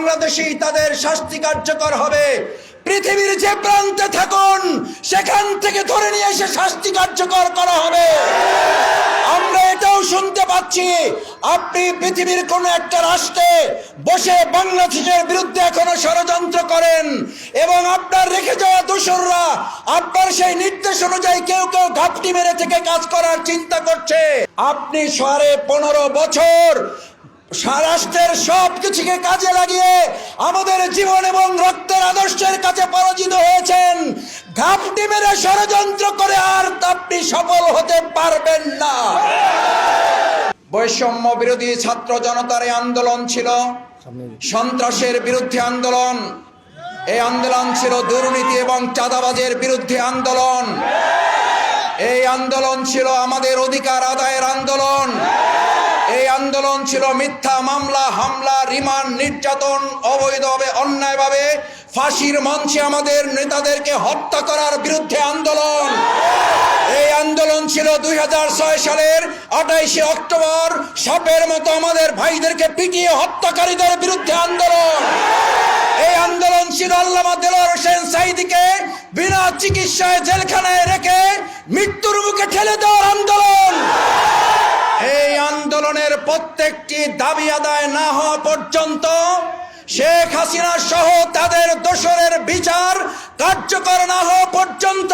বাংলাদেশেই তাদের শাস্তি কার্যকর হবে। পৃথিবীর যে প্রান্তে থাকুন, সেখান থেকে ধরে নিয়ে এসে শাস্তি কার্যকর করা হবে। আমরা এটাও শুনতে পাচ্ছি, আপনি পৃথিবীর কোন একটা রাষ্ট্রে বসে বাংলাদেশের বিরুদ্ধে এখনও ষড়যন্ত্র করেন এবং আপনার রেখে যাওয়া দোসররা আপনার সেই নির্দেশ অনুযায়ী কেউ কেউ ঘাপটি মেরে থেকে কাজ করার চিন্তা করছে। আপনি শহরে পনেরো বছর রাষ্ট্রের সব কিছুকে কাজে লাগিয়ে আমাদের জীবন এবং রক্তের আদর্শের কাছে পরাজিত হয়েছেন। ঘাপটি মেরে ষড়যন্ত্র করে আর আপনি সফল হতে পারবেন না। বৈষম্য বিরোধী ছাত্র জনতার এই আন্দোলন ছিল সন্ত্রাসের বিরুদ্ধে আন্দোলন। এই আন্দোলন ছিল দুর্নীতি এবং চাঁদাবাজের বিরুদ্ধে আন্দোলন। এই আন্দোলন ছিল আমাদের অধিকার আদায়ের আন্দোলন। এই আন্দোলন ছিল মিথ্যা মামলা, হামলা, রিমান্ড, নির্যাতন, অবৈধভাবে, অন্যায়ভাবে। ফাঁসির মঞ্চে আমাদের নেতাদেরকে হত্যা করার বিরুদ্ধে আন্দোলন। এই আন্দোলন ছিল দু হাজার ছয় সালের আঠাইশে অক্টোবর। সাপের মতো আমাদের ভাইদেরকে পিটিয়ে হত্যাকারীদের বিরুদ্ধে আন্দোলন। এই আন্দোলন ছিল আল্লামা দেলোয়ার হোসেন সাইদিকে বিনা চিকিৎসায় জেলখানায় রেখে মৃত্যুর মুখে ঠেলে দেওয়ার আন্দোলন। এই আন্দোলনের প্রত্যেকটি দাবি আদায় না হওয়া পর্যন্ত শেখ হাসিনা সহ তাদের দোসরের বিচার কার্যকর না হওয়া পর্যন্ত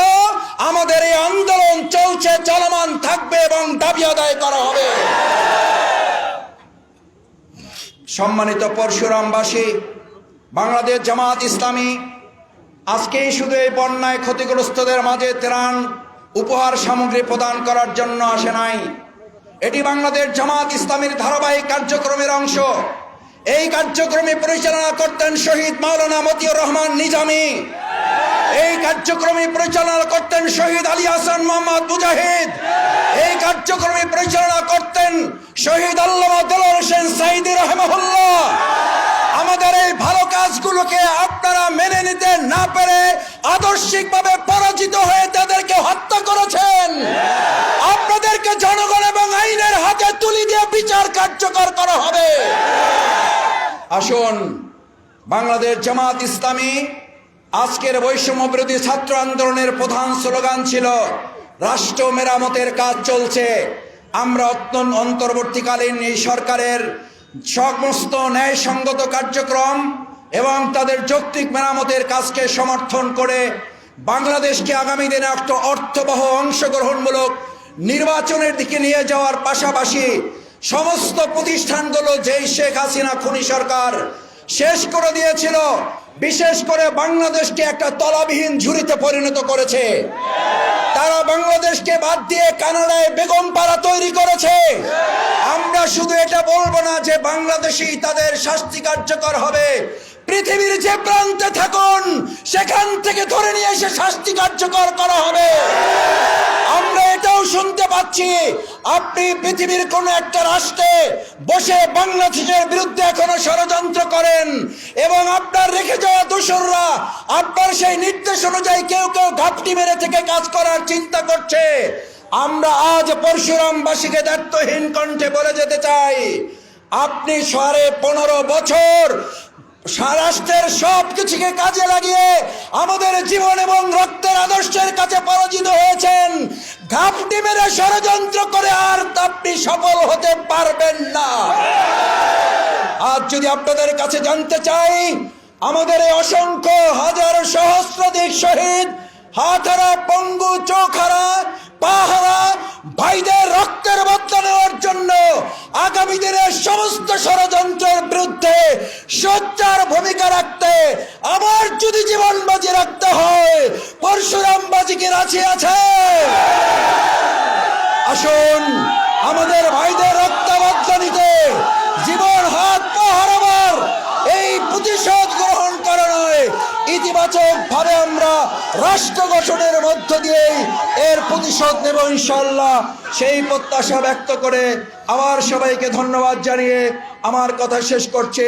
আমাদের এই আন্দোলন চলছে, চলমান থাকবে এবং দাবি আদায় করা হবে। সম্মানিত পরশুরামবাসী, বাংলাদেশ জামাত ইসলামী আজকেই শুধু এই বন্যায় ক্ষতিগ্রস্তদের মাঝে ত্রাণ, উপহার সামগ্রী প্রদান করার জন্য আসে নাই। এটি বাংলাদেশ জামাত ইসলামীর ধারাবাহিক কার্যক্রমের অংশ। এই কার্যক্রমে পরিচালনা করতেন শহীদ মাওলানা মতিউর রহমান নিজামী। এই কার্যক্রমে পরিচালনা করতেন শহীদ আলী হাসান মোহাম্মদ মুজাহিদ। এই কার্যক্রমে পরিচালনা করতেন শহীদ আল্লামা দেলোয়ার হোসেন সাইদি রহমহুল্লাহ। আমাদের এই ভালো কাজগুলোকে আপনারা মেনে নিতে না পেরে আদর্শিকভাবে পরাজিত হয়ে তাদেরকে হত্যা করেছেন। কার্যকর করা হবে। আসুন, বাংলাদেশ জামাত ইসলামী আজকের বৈষম্য বিরোধী ছাত্র আন্দোলনের প্রধান স্লোগান ছিল, রাষ্ট্র মেরামতের কাজ চলছে। আমরা অত্যন্ত অন্তর্বর্তীকালীন এই সরকারের সমস্ত ন্যায়সঙ্গত কার্যক্রম এবং তাদের যৌক্তিক মেরামতের কাজকে সমর্থন করে বাংলাদেশকে আগামী দিনে একটা অর্থবহ অংশগ্রহণমূলক নির্বাচনের দিকে নিয়ে যাওয়ার পাশাপাশি সমস্ত প্রতিষ্ঠানগুলো যেই শেখ হাসিনা খুনি সরকার শেষ করে দিয়েছিল, বিশেষ করে বাংলাদেশকে একটা তলাবিহীন ঝুড়িতে পরিণত করেছে। তারা বাংলাদেশকে বাদ দিয়ে কানাডায় বেগম পাড়া তৈরি করেছে। আমরা শুধু এটা বলব না যে বাংলাদেশি তাদের শাস্তি কার্যকর হবে। পৃথিবীর যে প্রান্তে থাকুন, সেখান থেকে ধরে নিয়ে এসে শাস্তি কার্যকর করা হবে। আমরা এটাও শুনতে পাচ্ছি, আপনি পৃথিবীর কোন একটা রাষ্ট্রে বসে বাংলাদেশের বিরুদ্ধে এখনও ষড়যন্ত্র করেন এবং আপনার রেখে যাওয়া দোসররা আপনার সেই নির্দেশ অনুযায়ী কেউ কেউ ঘাপটি মেরে থেকে কাজ করার চিন্তা করছে। আমরা আজ পরশুরামবাসীকে দায়িত্বহীন কণ্ঠে বলে যেতে চাই, আপনি শহরে পনেরো বছর রাষ্ট্রের সব কিছুকে কাজে লাগিয়ে আমাদের জীবন এবং রক্তের আদর্শের কাছে পরাজিত হয়েছেন। ঘাপটি মেরে ষড়যন্ত্র করে আর আপনি সফল হতে পারবেন না। আজ যদি আপনাদের কাছে জানতে চাই, আমাদের এই অসংখ্য হাজার সহস্রাধিক শহীদ, হাতহারা, পঙ্গু, চোখারা, পাহারা, ভাইদের রক্তের বদলা নেওয়ার জন্য আগামী দিনের সমস্ত বিরুদ্ধে সোচ্চার ভূমিকা রাখতে, আমার যদি জীবন বাজি রাখতে হয়, পরশুরাম বাজিকে রাজি আছে? আসুন, আমাদের ভাইদের রক্ত বদলা নিতে জীবন হাত পা এই প্রতিশোধ ইতিবাচক ভাবে আমরা রাষ্ট্র গঠনের মধ্য দিয়েই এর প্রতিশোধ নেব ইনশাল্লাহ সেই প্রত্যাশা ব্যক্ত করে আবার সবাইকে ধন্যবাদ জানিয়ে আমার কথা শেষ করছি।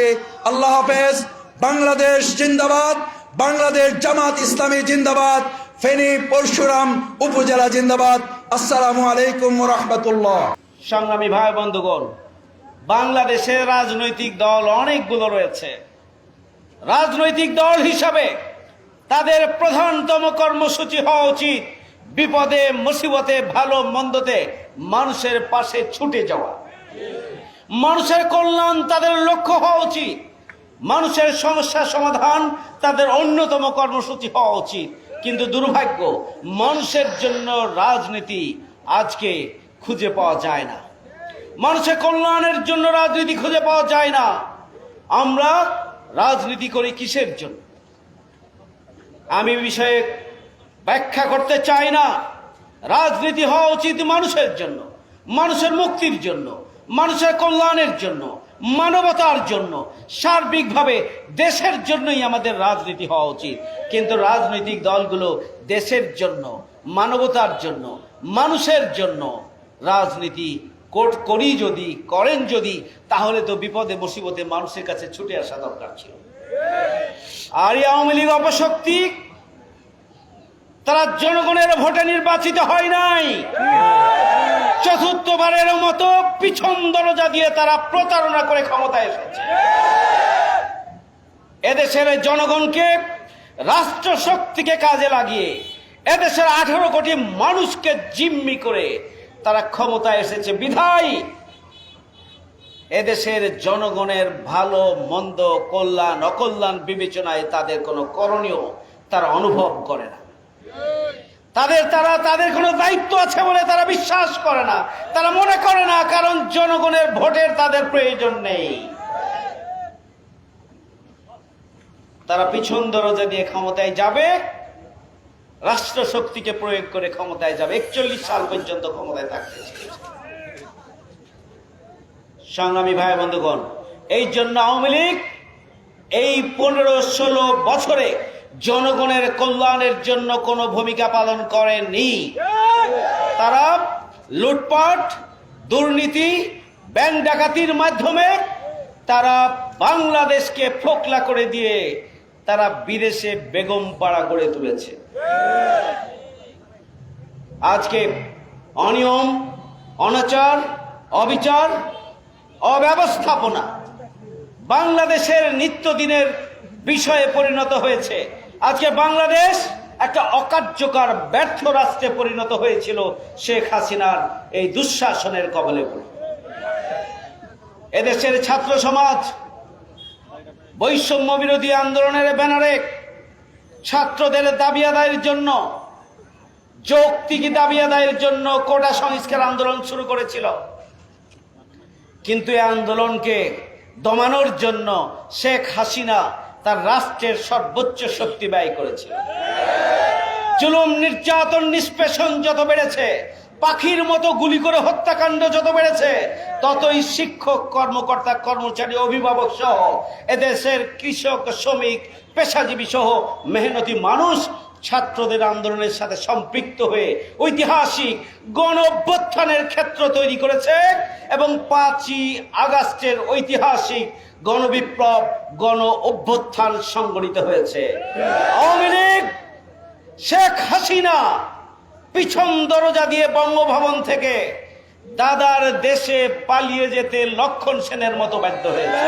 আল্লাহ হাফেজ। বাংলাদেশ জিন্দাবাদ। বাংলাদেশ জামাত ইসলামী জিন্দাবাদ। ফেনী পরশুরাম উপজেলা জিন্দাবাদ। আসসালামু আলাইকুম রহমতুল্লাহ। সংগ্রামী ভাই বন্ধুগণ, বাংলাদেশের রাজনৈতিক দল অনেকগুলো রয়েছে। রাজনৈতিক দল হিসাবে তাদের প্রধানতম কর্মসূচি হওয়া উচিত বিপদে, মুসিবতে, ভালো, মন্দতে মানুষের পাশে ছুটে যাওয়া। মানুষের কল্যাণ তাদের লক্ষ্য হওয়া উচিত। মানুষের সমস্যার সমাধান তাদের অন্যতম কর্মসূচি হওয়া উচিত। কিন্তু দুর্ভাগ্য, মানুষের জন্য রাজনীতি আজকে খুঁজে পাওয়া যায় না। মানুষের কল্যাণের জন্য রাজনীতি খুঁজে পাওয়া যায় না। আমরা রাজনীতি করি কিসের জন্য? আমি বিষয়ে ব্যাখ্যা করতে চাই না। রাজনীতি হওয়া উচিত মানুষের জন্য, মানুষের মুক্তির জন্য, মানুষের কল্যাণের জন্য, মানবতার জন্য, সার্বিকভাবে দেশের জন্যই আমাদের রাজনীতি হওয়া উচিত। কিন্তু রাজনৈতিক দলগুলো দেশের জন্য, মানবতার জন্য, মানুষের জন্য রাজনীতি কোট- করি যদি, করেন যদি, তাহলে তো বিপদে, মুসিবতে মানুষের কাছে ছুটে আসা দরকার ছিল। আর আওয়ামী লীগ অপশক্তি, তারা জনগণের ভোটে নির্বাচিত হয় নাই। চতুর্থবারের মতো পিছন দরজা দিয়ে তারা প্রতারণা করে ক্ষমতায় এসেছে। এদেশের জনগণকে রাষ্ট্র শক্তিকে কাজে লাগিয়ে, এদেশের আঠারো কোটি মানুষকে জিম্মি করে তারা ক্ষমতায় এসেছে। বিধায়! এদেশের জনগণের ভালো, মন্দ, কল্যাণ, অকল্যাণ বিবেচনায় তাদের কোনো করণীয় তারা অনুভব করে না। তাদের তারা, তাদের কোনো দায়িত্ব আছে বলে তারা বিশ্বাস করে না। তারা মনে করে না, কারণ জনগণের ভোটের তাদের প্রয়োজন নেই। তারা পিছন দরজা দিয়ে ক্ষমতায় যাবে। রাষ্ট্র শক্তিকে প্রয়োগ করে ক্ষমতায় যাবে, একচল্লিশ সাল পর্যন্ত ক্ষমতায় থাকতে। সংগ্রামী ভাই বন্ধুগণ, এই জন্য আওয়ামী লীগ এই পনেরো ষোলো বছরে জনগণের কল্যাণের জন্য কোনো ভূমিকা পালন করেনি তারা লুটপাট, দুর্নীতি, ব্যাংক ডাকাতির মাধ্যমে তারা বাংলাদেশকে ফোকলা করে দিয়ে তারা বিদেশে বেগম পাড়া গড়ে তুলেছে আজকে অনিয়ম, অনাচার, অবিচার, অব্যবস্থাপনা বাংলাদেশের নিত্যদিনের বিষয়ে পরিণত হয়েছে। আজকে বাংলাদেশ একটা অকার্যকর, ব্যর্থ রাষ্ট্রে পরিণত হয়েছিল শেখ হাসিনার এই দুঃশাসনের কবলে পড়ে। এদেশের ছাত্র সমাজ বৈষম্য বিরোধী আন্দোলনের ব্যানারে ছাত্রদের দাবি আদায়ের জন্য, যৌক্তিক দাবি আদায়ের জন্য কোটা সংস্কার আন্দোলন শুরু করেছিল। কিন্তু এই আন্দোলনকে দমানোর জন্য শেখ হাসিনা তার রাষ্ট্রের সর্বোচ্চ শক্তি ব্যয় করেছিল। জুলুম, নির্যাতন, নিষ্পেষণ যত বেড়েছে পাখির মতো গুলি করে হত্যাকাণ্ড যত বেড়েছে, ততই শিক্ষক, কর্মকর্তা, কর্মচারী, অভিভাবক সহ এদেশের কৃষক, শ্রমিক, পেশাজীবী সহ মেহনতি মানুষ ছাত্রদের আন্দোলনের সাথে সম্পৃক্ত হয়ে ঐতিহাসিক গণ অভ্যুত্থানের ক্ষেত্র তৈরি করেছে এবং পাঁচই আগস্টের ঐতিহাসিক গণবিপ্লব, গণ অভ্যুত্থান সংগঠিত হয়েছে। আওয়ামী লীগ, শেখ হাসিনা পিছন দরজা দিয়ে বঙ্গভবন থেকে দাদার দেশে পালিয়ে যেতে লক্ষণ সেনের মতো ব্যর্থ হয়েছে।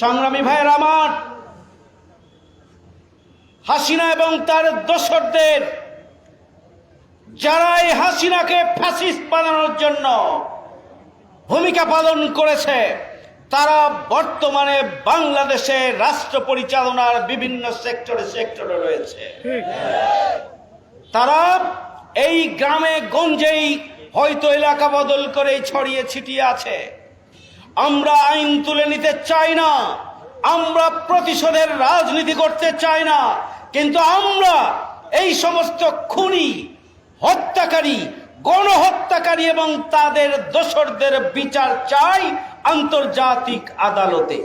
সংগ্রামী ভাইয়ের আমার, হাসিনা এবং তার দোসরদের যারা এই হাসিনাকে ফ্যাসিস্ট বানানোর জন্য ভূমিকা পালন করেছে, তারা বর্তমানে বাংলাদেশে রাষ্ট্র পরিচালনার বিভিন্ন সেক্টরে সেক্টরে রয়েছে। তারা এই গ্রামে গঞ্জেই হয়তো এলাকা বদল করে ছড়িয়ে ছিটিয়ে আছে। আমরা আইন তুলে নিতে চাই না আমরা প্রতিশোধের রাজনীতি করতে চাই না কিন্তু আমরা এই সমস্ত খুনি হত্যাকারী গণহত্যাকারী এবং তাদের দোসরদের বিচার চাই আন্তর্জাতিক আদালতে।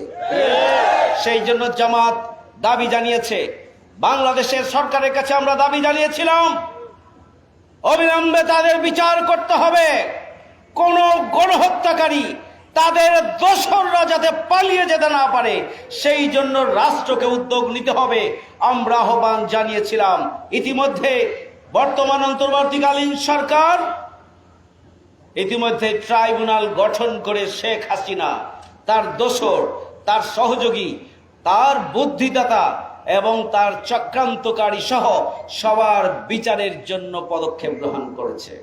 সেই জন্য জামাত দাবি জানিয়েছে বাংলাদেশের সরকারের কাছে আমরা দাবি জানিয়েছিলাম, অবিলম্বে তাদের বিচার করতে হবে। কোন গণহত্যাকারী তাদের দোসররা যাতে পালিয়ে যেতে না পারে, সেই জন্য রাষ্ট্রকে উদ্যোগ নিতে হবে। আমরা আহ্বান জানিয়েছিলাম। ইতিমধ্যে বর্তমান অন্তর্বর্তীকালীন সরকার, ইতিমধ্যে ট্রাইব্যুনাল গঠন করে শেখ হাসিনা, তার দোসর, তার সহযোগী, তার বুদ্ধিদাতা এবং তার চক্রান্তকারী সহ সবার বিচারের জন্য পদক্ষেপ গ্রহণ করেছে।